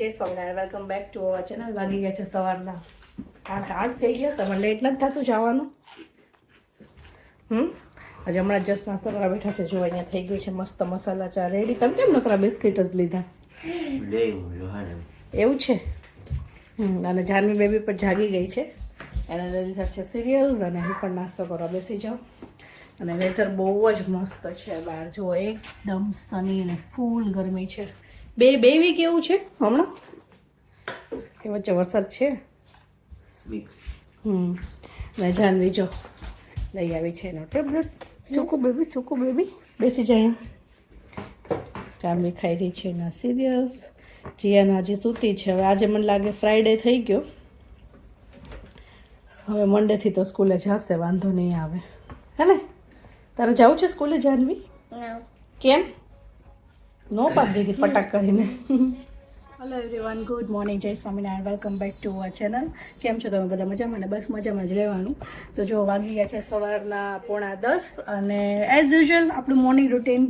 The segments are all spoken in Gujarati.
જય welcome back to our channel વાગી ગયા છે સવારના. આઠ આઠ થઈ ગયા. તમે લેટ નથી થતું જવાનું? હમ? આજે હમણાં જસ્ટ નાસ્તો કરવા બેઠા છે. જો, અહીંયા થઈ ગયું છે મસ્ત મસાલા ચા. રેડી તમે કેમ નકરા બિસ્કિટ જ લીધા? એવું છે? હમ, અને જાનવી બેબી પણ જાગી ગઈ છે. એને લીધા છે સિરિયલ્સ અને હું પણ નાસ્તો કરવા બેસી જાઉં. અને વેધર બહુ જ મસ્ત છે બહાર. જો, એકદમ સની અને ફૂલ ગરમી છે. બે બે વીક એવું છે? હમણાં? એ વચ્ચે વરસાદ છે. હમ. ને જાનવી જો લઈ આવી છે એનો. ટેબ્લેટ ચોખ્ખું બેબી ચોખ્ખું બેબી બેસી જાય જાનવી ખાઈ રહી છે એના સિરિયસ જીયાના આજે સૂતી છે. હવે આજે મને લાગે ફ્રાઈડે થઈ ગયો. હવે મંડેથી તો સ્કૂલે જશે વાંધો નહીં આવે. હે ને? તારે જવું છે સ્કૂલે જાનવી? કેમ? નો પાડી દીધી પટાક કરીને હેલો એવરીવન ગુડ મોર્નિંગ જય Swaminarayan welcome back to our channel કેમ છો તમે બધા મજામાં? ને બસ મજામાં જ રહેવાનું. તો જો વાગી ગયા છે સવારના પોણા દસ અને એઝ યુઝ્યુઅલ આપણું મોર્નિંગ રૂટીન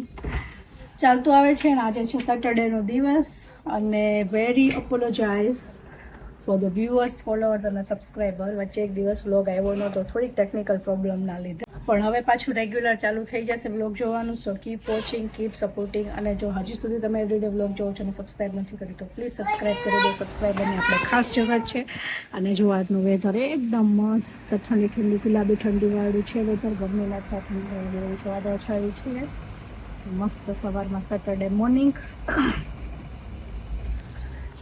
ચાલતું આવે છે અને આજે છે સેટરડેનો દિવસ અને very apologize for the viewers followers અને સબસ્ક્રાઈબર વચ્ચે એક દિવસ વ્લોગ આવ્યો નહોતો થોડીક ટેકનિકલ પ્રોબ્લેમના લીધે. પણ હવે પાછું રેગ્યુલર ચાલુ થઈ જશે વ્લોગ જોવાનું so keep watching keep supporting અને જો હજી સુધી તમે એવરીડે વ્લોગ જોવો છો અને સબસ્ક્રાઈબ નથી કરી, તો પ્લીઝ સબસ્ક્રાઈબ કરી દો. સબસ્ક્રાઈબરની આપણે ખાસ જરૂરત છે. અને જો આજનું વેધર એકદમ મસ્ત, ઠંડી ઠંડી, ગુલાબી ઠંડીવાળું છે વેધર ગરમી નથી ઠંડી જોવા છે છે. મસ્ત સવારમાં સેટરડે મોર્નિંગ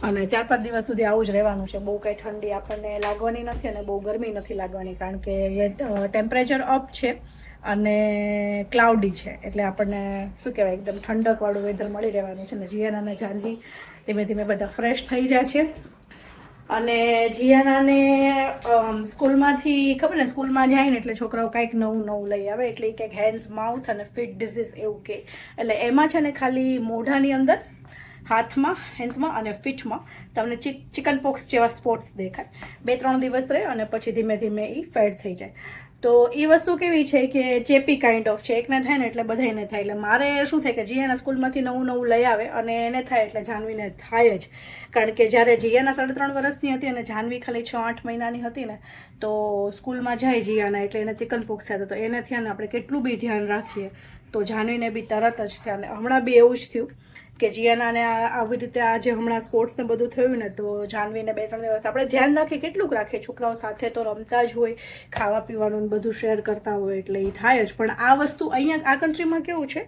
અને ચાર પાંચ દિવસ સુધી આવું જ રહેવાનું છે. બહુ કંઈ ઠંડી આપણને લાગવાની નથી અને બહુ ગરમી નથી લાગવાની, કારણ કે ટેમ્પરેચર અપ છે અને ક્લાઉડી છે. એટલે આપણને શું કહેવાય, એકદમ ઠંડકવાળું વેધર મળી રહેવાનું છે. ને જીયાના અને જાનવી ધીમે ધીમે બધા ફ્રેશ થઈ રહ્યા છે. અને જીયાનાને સ્કૂલમાંથી, ખબર ને, સ્કૂલમાં જાય ને એટલે છોકરાઓ કંઈક નવું નવું લઈ આવે. એટલે કંઈક હેન્ડ્સ માઉથ અને ફિટ ડિઝીઝ એવું કે. એટલે એમાં છે ને ખાલી મોઢાની અંદર હાથમાં હેન્ડ્સમાં અને ફીટમાં તમને ચિક ચિકન પોક્સ જેવા સ્પોટ્સ દેખાય. બે, ત્રણ દિવસ રહે અને પછી ધીમે ધીમે એ ફેડ થઈ જાય. તો એ વસ્તુ કેવી છે કે ચેપી કાઇન્ડ ઓફ છે. એકને થાય ને એટલે બધાને થાય. એટલે મારે શું થાય કે જીયાના સ્કૂલમાંથી નવું નવું લઈ આવે અને એને થાય એટલે જાનવીને થાય જ. કારણ કે જ્યારે જીયાના સાડા ત્રણ વર્ષની હતી અને જાનવી ખાલી છ, આઠ મહિનાની હતી ને, તો સ્કૂલમાં જાય જીયાના એટલે એને ચિકન પોક્સ થયા તો એને થયા ને આપણે કેટલું બી ધ્યાન રાખીએ. તો જાનવીને બી તરત જ થયા. અને હમણાં બી એવું જ થયું કે જીયાનાને આ- આવી રીતે આજે હમણાં સ્પોર્ટ્સને બધું થયું ને, તો જાનવીને બે ત્રણ દિવસ આપણે ધ્યાન રાખીએ કેટલુંક રાખીએ. છોકરાઓ સાથે તો રમતા જ હોય, ખાવા પીવાનું બધું શેર કરતા હોય એટલે એ થાય જ. પણ આ વસ્તુ અહીંયા આ કન્ટ્રીમાં કેવું છે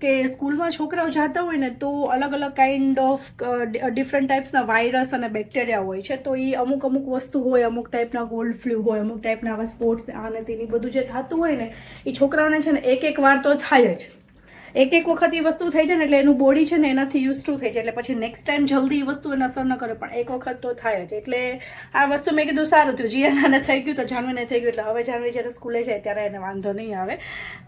કે સ્કૂલમાં છોકરાઓ જતા હોય ને, તો અલગ અલગ કાઇન્ડ ઓફ ડિફરન્ટ ટાઈપ્સના વાયરસ અને બેક્ટેરિયા હોય છે. તો એ અમુક અમુક વસ્તુ હોય, અમુક ટાઈપના ગોલ્ડ ફ્લૂ હોય, અમુક ટાઈપના આવા સ્પોર્ટ્સ આને તેની બધું જે થતું હોય ને એ છોકરાઓને છે ને એક એક વાર તો થાય જ. એક એક વખત એ વસ્તુ થઈ જાય ને એટલે એનું બોડી છે ને એનાથી યુઝ ટુ થઈ જાય. એટલે પછી નેક્સ્ટ ટાઈમ જલ્દી એ વસ્તુ એને અસર ન કરે, પણ એક વખત તો થાય જ. એટલે આ વસ્તુ મેં કીધું સારું થયું. જીયાનાને થઈ ગયું તો જાનવીને થઈ ગયું. એટલે હવે જાનવી જ્યારે સ્કૂલે જાય ત્યારે એને વાંધો નહીં આવે.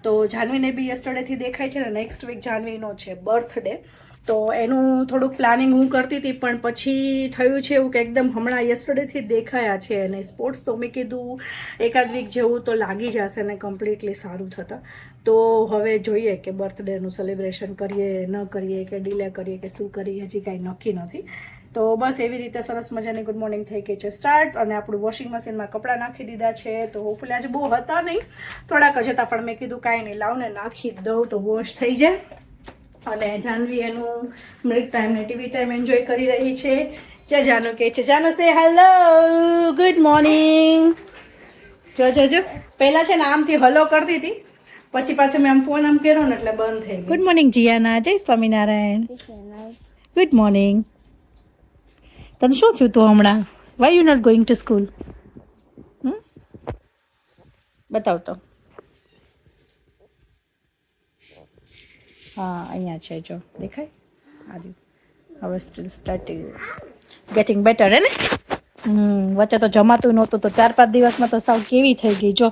તો જાનવીને બી યસ્ટરડેથી દેખાય છે ને નેક્સ્ટ વીક જાનવીનો છે બર્થડે તો એનું થોડુંક પ્લાનિંગ હું કરતી હતી, પણ પછી થયું છે એવું કે એકદમ હમણાં યસ્ટરડેથી દેખાયા છે અને સ્પોર્ટ્સ તો મેં કીધું એકાદ વીક જેવું તો લાગી જશે ને કમ્પ્લીટલી સારું થતાં. તો હવે જોઈએ કે બર્થડેનું સેલિબ્રેશન કરીએ, ન કરીએ, કે ડીલે કરીએ, કે શું કરીએ, હજી કાંઈ નક્કી નથી. તો બસ એવી રીતે સરસ મજાની ગુડ મોર્નિંગ થઈ ગઈ છે સ્ટાર્ટ અને આપણું વોશિંગ મશીનમાં કપડાં નાખી દીધા છે. તો હોપફુલી આજે બહુ હતા નહીં. થોડાક જ હતા, પણ મેં કીધું કાંઈ નહીં, લાવને નાખી દઉં તો વોશ થઈ જાય. અને જાનવી એનું મિલ્ક ટાઈમ ને ટીવી ટાઈમ એન્જોય કરી રહી છે. જે જાનુ કે છે. જાનુ સે હેલો ગુડ મોર્નિંગ જો જો જો પહેલા છે ને આમથી હલો કરતી હતી. પછી પાછો મેં આમ ફોન આમ કર્યો ને એટલે બંધ થઈ ગુડ મોર્નિંગ જીયાના. જય સ્વામિનારાયણ. ગુડ મોર્નિંગ તને શું થયું તું હમણાં? Why you not going to school બતાવ તો હા અહીંયા છે જો. દેખાય? આવ્યું હવે સ્ટીલ સ્ટાર્ટિંગ ગેટિંગ બેટર હે ને? હમ વચ્ચે તો જમાતું નહોતું તો ચાર પાંચ દિવસમાં તો સાવ કેવી થઈ ગઈ. જો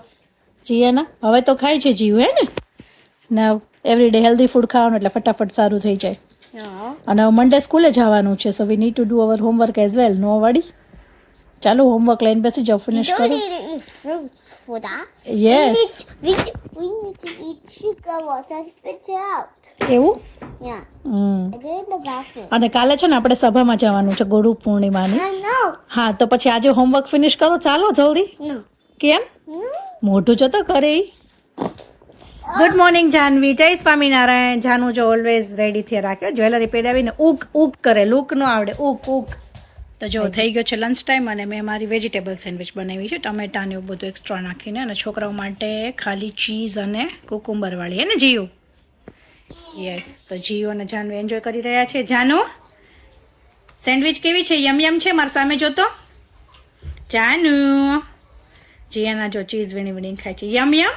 જીએ ને હવે તો ખાય છે જીવ હે ને? ના એવરી ડે હેલ્ધી ફૂડ ખાવાનું એટલે ફટાફટ સારું થઈ જાય. અને મંડે સ્કૂલે જવાનું છે so we need to do our homework as well no વાડી ચાલો હોમવર્ક લઈને બેસી જાઓ ફિનિશ કરો. fruits for that. Yes We, we need to eat sugar water and spit it out. એવું? Yeah. અને કાલે છે ને આપણે સભામાં જવાનું છે ગુરુ પૂર્ણિમાની. હા તો પછી આજે હોમવર્ક ફિનિશ કરો ચાલો જલ્દી. કેમ? મોઢું જો તો કરે ગુડ મોર્નિંગ જાનવી. જય સ્વામિનારાયણ. જાનુ જો ઓલવેઝ રેડી થી રાખ્યો. જ્વેલરી પહેરાવીને ઉક ઉક કરે. લુક નો આવડે. ઉક ઉક તો જો થઈ ગયો છે લંચ ટાઈમ અને મેં મારી વેજીટેબલ સેન્ડવિચ બનાવી છે. ટમેટાને એવું બધું એક્સ્ટ્રા નાખીને અને છોકરાઓ માટે ખાલી ચીઝ અને કુકુંબરવાળી હે ને જીયું યસ તો જીઓ અને જાનવી એન્જોય કરી રહ્યા છે. જાનુ સેન્ડવિચ કેવી છે? યમ યમ છે? મારા સામે જોતો. જાનુ. જીયાના જો ચીઝ વીણી વીણી ખાય છે. યમ યમ.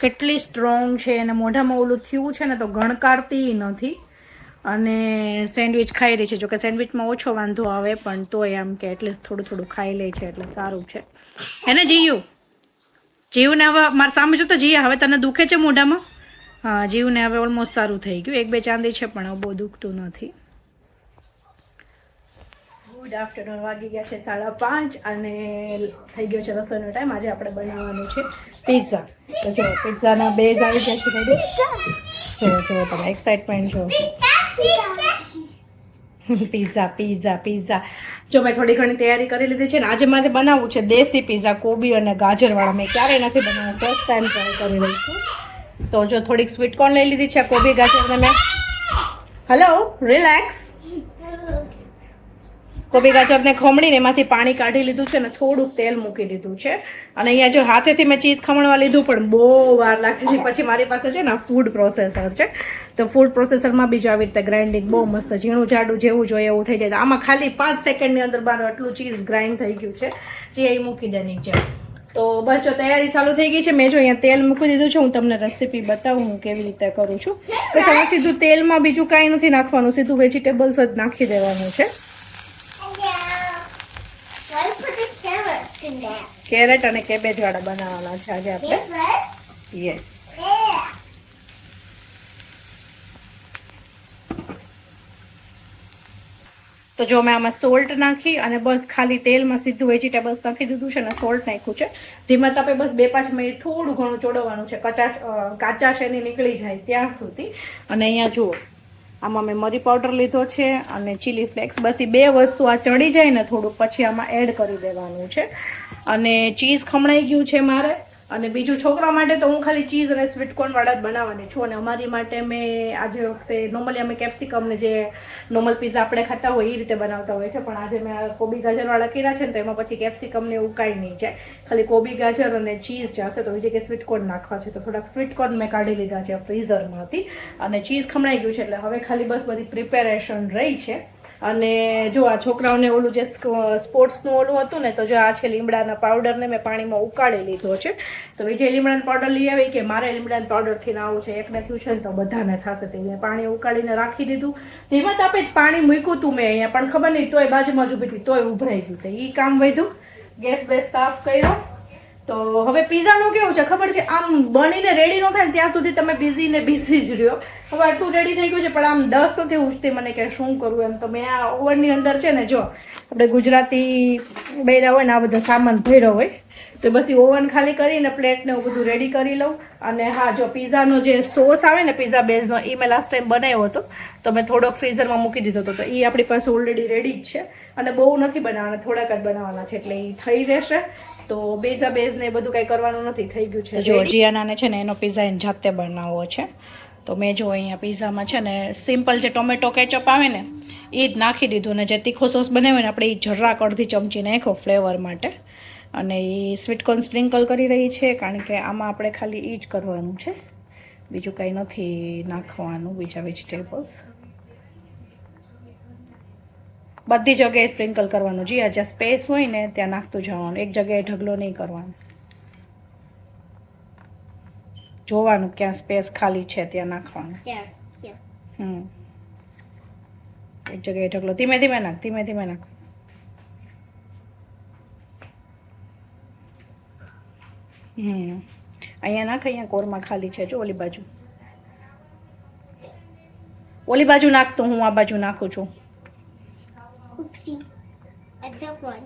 કેટલી સ્ટ્રોંગ છે અને મોઢામાં ઓલું થયું છે ને તો ગણકારતી નથી. અને સેન્ડવિચ ખાઈ રહી છે. જોકે સેન્ડવિચમાં ઓછો વાંધો આવે પણ તોય આમ કે એટલીસ્ટ થોડું થોડું ખાઈ લે છે એટલે સારું છે. હે જીયું? જીવને હવે મારા સામે જોતો જીયા, હવે તને દુખે છે મોઢામાં? હા જીવને હવે ઓલમોસ્ટ સારું થઈ ગયું. એક બે ચાંદી છે પણ બહુ દુખતું નથી. Good afternoon. વાગી ગયા છે સાડા પાંચ અને થઈ ગયો છે રસોઈનો ટાઈમ. આજે આપણે બનાવવાનું છે પિઝા તો જો પિઝાના બેઝ આવી ગયા છે રેડી જો જો તમે એક્સાઇટમેન્ટ છો. પિઝા પિઝા પિઝા જો મેં થોડી ઘણી તૈયારી કરી લીધી છે ને આજે મારે બનાવવું છે દેશી પીઝા કોબી અને ગાજરવાળા. મેં ક્યારેય નથી બનાવ્યું. ફર્સ્ટ ટાઈમ ટ્રાય કરી રહી છું. તો જો થોડીક સ્વીટકોર્ન લઈ લીધી છે કોબી ગાજરને મેં. હલો રિલેક્સ કોબી ગાજરને ખમણીને એમાંથી પાણી કાઢી લીધું છે અને થોડુંક તેલ મૂકી દીધું છે. અને અહીંયા જો હાથેથી મેં ચીઝ ખમણવા લીધું, પણ બહુ વાર લાગતી હતી. પછી મારી પાસે છે ને ફૂડ પ્રોસેસર છે. તો ફૂડ પ્રોસેસરમાં બીજું આવી રીતે ગ્રાઇન્ડિંગ બહુ મસ્ત ઝીણું જાડું જેવું જોઈએ એવું થઈ જાય. તો આમાં ખાલી પાંચ સેકન્ડની અંદર બાર આટલું ચીઝ ગ્રાઇન્ડ થઈ ગયું છે, જે એ મૂકી દે નીચે. તો બસ જો તૈયારી ચાલુ થઈ ગઈ છે. મેં જો અહીંયા તેલ મૂકી દીધું છે. હું તમને રેસીપી બતાવું હું કેવી રીતે કરું છું. તો તમે સીધું તેલમાં બીજું કાંઈ નથી નાખવાનું. સીધું વેજીટેબલ્સ જ નાખી દેવાનું છે. કેરેટ અને કેબેજ વાળા બનાવવાના છે આજે આપણે. યસ તો જો મેં આમાં સોલ્ટ નાખી અને બસ ખાલી તેલમાં સીધું વેજીટેબલ્સ નાખી દીધું છે અને સોલ્ટ નાખ્યું છે. ધીમા તાપે બસ બે પાંચ મિનિટ થોડું ઘણું ચોડવાનું છે. કચાશ કાચાશ એની નીકળી જાય ત્યાં સુધી. અને અહીંયા જુઓ, આમાં મેં મરી પાવડર લીધો છે અને ચીલી ફ્લેક્સ બસ એ બે વસ્તુ આ ચડી જાય ને થોડુંક પછી આમાં એડ કરી દેવાનું છે. અને ચીઝ ખમણાઈ ગયું છે મારે. અને બીજું છોકરા માટે તો હું ખાલી ચીઝ અને સ્વીટકોર્નવાળા વાળા જ બનાવવાની છું. અને અમારી માટે મેં આજે વખતે નોર્મલી અમે કેપ્સિકમને જે નોર્મલ પીઝા આપણે ખાતા હોય એ રીતે બનાવતા હોય છે. પણ આજે મેં કોબી ગાજરવાળા કર્યા છે ને તો એમાં પછી કેપ્સિકમને એવું કાંઈ નહીં જાય. ખાલી કોબી ગાજર અને ચીઝ જશે તો બીજી કે સ્વીટકોર્ન નાખવા છે. તો થોડાક સ્વીટકોર્ન મેં કાઢી લીધા છે ફ્રીઝરમાંથી અને ચીઝ ખમણાઈ ગયું છે. એટલે હવે ખાલી બસ બધી પ્રિપેરેશન રહી છે. અને જો આ છોકરાઓને ઓલું જે સ્પોર્ટ્સનું ઓલું હતું ને, તો જો આ છે લીમડાના પાવડરને મેં પાણીમાં ઉકાળી લીધો છે. તો વિજય લીમડાનો પાવડર લઈ આવી કે મારે લીમડાના પાવડરથી ના આવું છે, એકને થયું છે ને, તો બધાને થશે. તે મેં પાણી ઉકાળીને રાખી દીધું. ધીમા તાપે જ પાણી મૂક્યું હતું મેં અહીંયા, પણ ખબર નહીં, તોય બાજુમાં જ ઊભી હતી, તોય ઉભરાઈ ગયું. તો એ કામ વધ્યું. ગેસ બેસ સાફ કર્યો. તો હવે પીઝાનું કેવું છે ખબર છે? આમ બનીને રેડી ન થાય ત્યાં સુધી તમે બિઝી ને બિઝી જ રહ્યો. હવે આટલું રેડી થઈ ગયું છે, પણ આમ દસ તો નથી ઉઠતી મને કે શું કરવું એમ. તો મેં આ ઓવનની અંદર છે ને જો, આપણે ગુજરાતી બૈરા હોય ને આ બધો સામાન ભર્યો હોય, તો બસ ઓવન ખાલી કરીને પ્લેટને એવું બધું રેડી કરી લઉં. અને હા, જો પીઝાનો જે સોસ આવે ને પીઝા બેઝનો એ મેં લાસ્ટ ટાઈમ બનાવ્યો હતો. તો મેં થોડોક ફ્રીઝરમાં મૂકી દીધો હતો. તો એ આપણી પાસે ઓલરેડી રેડી જ છે. અને બહુ નથી બનાવવાના, થોડાક જ બનાવવાના છે એટલે એ થઈ રહેશે. તો બેઝા બેઝને એ બધું કંઈ કરવાનું નથી, થઈ ગયું છે. જો જીયાનાને છે ને એનો પીઝા એને જાતે બનાવવો છે. તો મેં જો અહીંયા પીઝામાં છે ને સિમ્પલ જે ટોમેટો કેચઅપ આવે ને એ જ નાખી દીધું ને જે તીખો સોસ બનાવ્યો ને, આપણે એ જરાક અડધી ચમચી નાખ્યો ફ્લેવર માટે. અને એ સ્વીટકોર્ન સ્પ્રિંકલ કરી રહી છે, કારણ કે આમાં આપણે ખાલી એ જ કરવાનું છે. બીજું કાંઈ નથી નાખવાનું, બીજા વેજીટેબલ્સ બધી જગ્યાએ સ્પ્રિંકલ કરવાનું. જી જ્યાં સ્પેસ હોય ને, ત્યાં નાખતું જવાનું એક જગ્યાએ ઢગલો નહીં કરવાનો. જોવાનું ક્યાં સ્પેસ ખાલી છે ત્યાં નાખવાનું. હમ એક જગ્યાએ ઢગલો ધીમે ધીમે નાખ ધીમે ધીમે નાખ હમ અહીંયા નાખ અહીંયા કોરમાં ખાલી છે જો ઓલી બાજુ ઓલી બાજુ નાખતો હું આ બાજુ નાખું છું Oopsie. I felt one.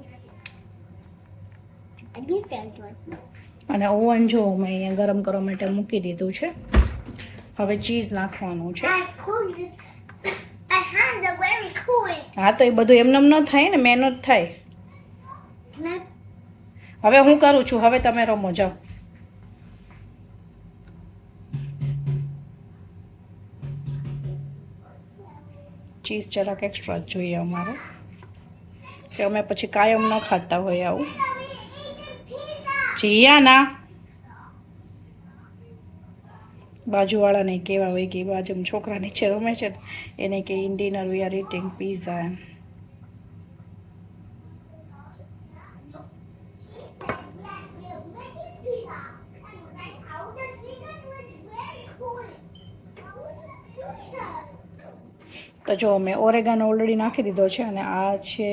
I did felt one. અને ઓવન જો મેં અહીંયા ગરમ કરવા માટે મૂકી દીધું છે. હવે ચીઝ નાખવાનું છે. હા તો એ બધું એમનેમ ન થાય ને મહેનત થાય. હવે હું કરું છું? હવે તમે રમો જાઓ. ચીઝ જરાક એક્સ્ટ્રા જ જોઈએ અમારે. કે અમે પછી કાયમ ન ખાતા હોય આવું. જીયા ના બાજુવાળાને કેવા હોય કે બાજુ છોકરા નીચે રમે છે એને કે in dinner we are eating pizza એમ. તો જો મેં ઓરેગાનો ઓલરેડી નાખી દીધો છે અને આ છે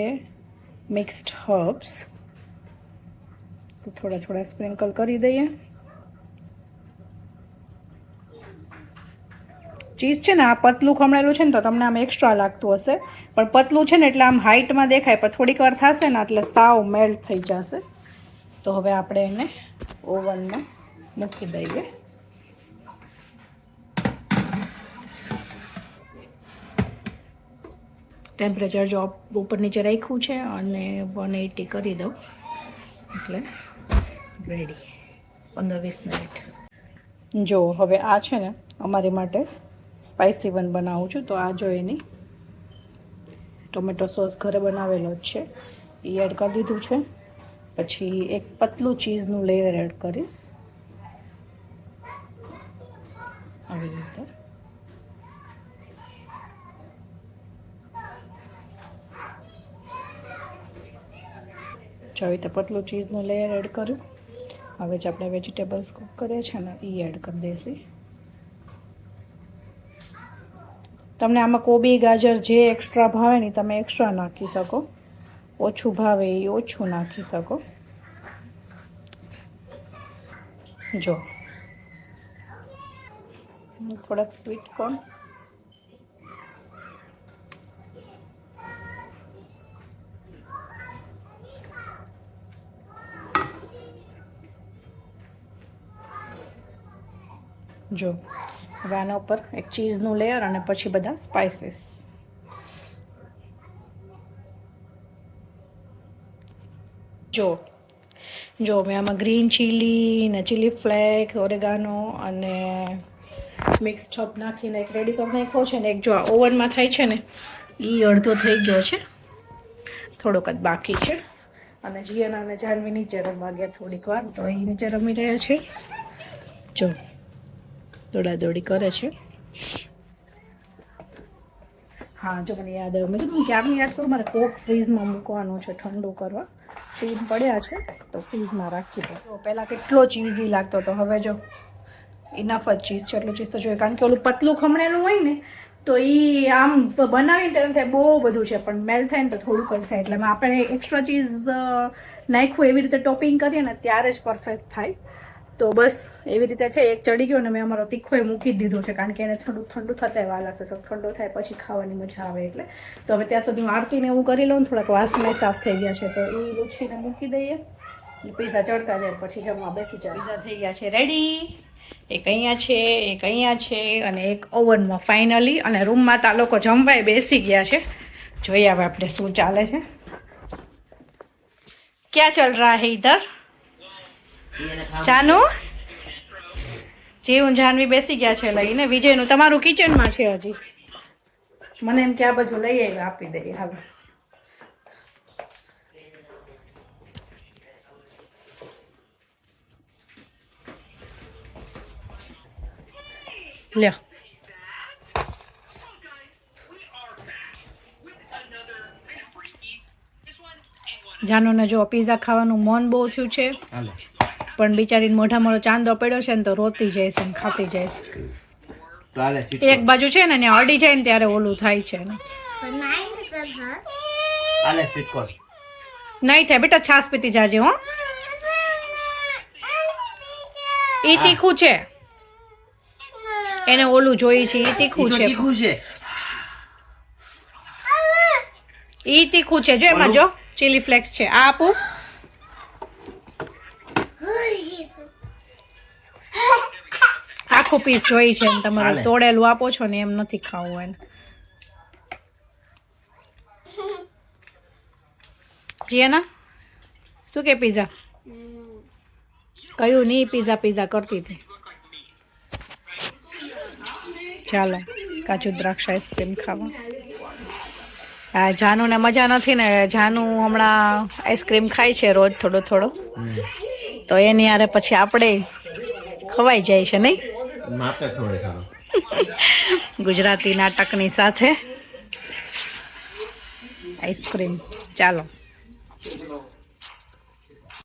મિક્સ્ડ હર્બ્સ. તો થોડા થોડા સ્પ્રિંકલ કરી દઈએ. ચીઝ છે ને, આ પતલું ખમણેલું છે ને, તો તમને આમ એક્સ્ટ્રા લાગતું હશે. પણ પતલું છે ને, એટલે આમ હાઇટમાં દેખાય, પણ થોડીક વાર થશે ને, એટલે સાવ મેલ્ટ થઈ જશે. તો હવે આપણે એને ઓવનમાં મૂકી દઈએ. ટેમ્પરેચર જો ઉપર નીચે રાખ્યું છે, અને વન એટી કરી દઉં. એટલે રેડી પંદર વીસ મિનિટ જો, હવે આ છે ને, અમારી માટે સ્પાઇસી વન બનાવું છું, તો આ જો એની ટોમેટો સોસ ઘરે બનાવેલો જ છે. એ એડ કરી દીધું છે. પછી એક પતલું ચીઝનું લેયર એડ કરીશ. આવી રીતે. આવી રીતે પતલું ચીઝનું લેયર એડ કર્યું. હવે જે આપણે વેજીટેબલ્સ કુક કરીએ છીએ ને એ એડ કરી દઈશી. તમને આમાં કોબી, ગાજર જે એક્સ્ટ્રા ભાવે ને તમે એક્સ્ટ્રા નાખી શકો. ઓછું ભાવે એ ઓછું નાખી શકો. જો. થોડાક સ્વીટ કોર્ન જો હવે આના ઉપર એક ચીઝનું લેયર અને પછી બધા સ્પાઇસીસ જો જો, મેં આમાં ગ્રીન ચીલી ને ચીલી ફ્લેક ઓરેગાનો અને મિક્સ છપ નાખીને એક રેડી કરી નાખ્યો છે ને એક જો ઓવનમાં થાય છે ને એ અડધો થઈ ગયો છે. થોડોક જ બાકી છે. અને જીયાના અને જાનવી નીચે રમવા ગયા થોડીક વાર, તો એ નીચે રમી રહ્યા છે. જો દોડાદોડી કરે છે. હા, જો મને યાદ આવ્યું. મેં કીધું ક્યારની યાદ કરું? મારે કોક ફ્રીઝમાં મૂકવાનું છે ઠંડુ કરવા. ફ્રીજ પડ્યા છે, તો ફ્રીઝમાં રાખી દો પહેલાં કેટલો ચીઝી લાગતો હતો. હવે જો ઇનફ જ ચીઝ છે, એટલું ચીઝ તો જોઈએ. કારણ કે ઓલું પતલું ખમણેલું હોય ને, તો એ આમ બનાવીને તેમ થાય બહુ બધું છે, પણ મેલ થાય ને તો થોડુંક જ થાય. એટલે આપણે એક્સ્ટ્રા ચીઝ નાખ્યું, એવી રીતે ટોપિંગ કરીએ ને, ત્યારે જ પરફેક્ટ થાય. તો બસ એવી રીતે છે, એક ચડી ગયો ને મેં અમારો તીખો મૂકી જ દીધો છે, કારણ કે એને ઠંડુ ઠંડુ થતા વાર લાગશે. તો ઠંડો થાય પછી ખાવાની મજા આવે એટલે. તો હવે ત્યાં સુધી હું આરતીને એવું કરી લઉં થોડાક વાસણે સાફ થઈ ગયા છે, તો એ લૂછીને મૂકી દઈએ. પીઝા ચડતા જાય, પછી જમવા બેસી જાય પીઝા થઈ ગયા છે રેડી એક અહીંયા છે, એક અહીંયા છે અને એક ઓવનમાં ફાઇનલી અને રૂમમાં તા લોકો જમવાય બેસી ગયા છે. જોઈએ હવે આપણે શું ચાલે છે. ક્યાં ચાલ રહા હે ઇધર જાનુ? જીવ જાનવી બેસી ગયા છે લઈને. વિજયનું તમારું કિચનમાં છે હજી. મને એમ કે આ બધું લઈ આવી આપી દઈએ. હવે લ્યો. જાનુને જો પીઝા ખાવાનું મન બહુ થયું છે. પણ બિચારીને મોઢા મોઢો ચાંદો પડ્યો છે ને તો રોતી જાય છે ને ખાતી જાય છે. એક બાજુ છે ને અડી જાય ને ત્યારે ઓલું થાય છે. નહીં થાય બેટા છાસ પીતી જાજે હો. ઈ તીખું છે. એને ઓલું જોઈ છે ઈ તીખું છે. તીખું છે. ઈ તીખું છે જો એમાં જો ચીલી ફ્લેક્સ છે. આ આપું. પીસ જોઈ છે ને તમારે તોડેલું આપો છો ને એમ નથી ખાવું એને જીયાના? શું કે પીઝા કયું નહીં પીઝા પીઝા કરતી હતી. ચાલો કાજુ દ્રાક્ષ આઈસ્ક્રીમ ખાવા. આ જાનુને મજા નથી ને જાનુ હમણાં આઈસ્ક્રીમ ખાય છે રોજ થોડો થોડો. તો એની આરે પછી આપણે ખવાઈ જાય છે નહીં? ગુજરાતી નાટકની સાથે. આઈસ્ક્રીમ ચાલો.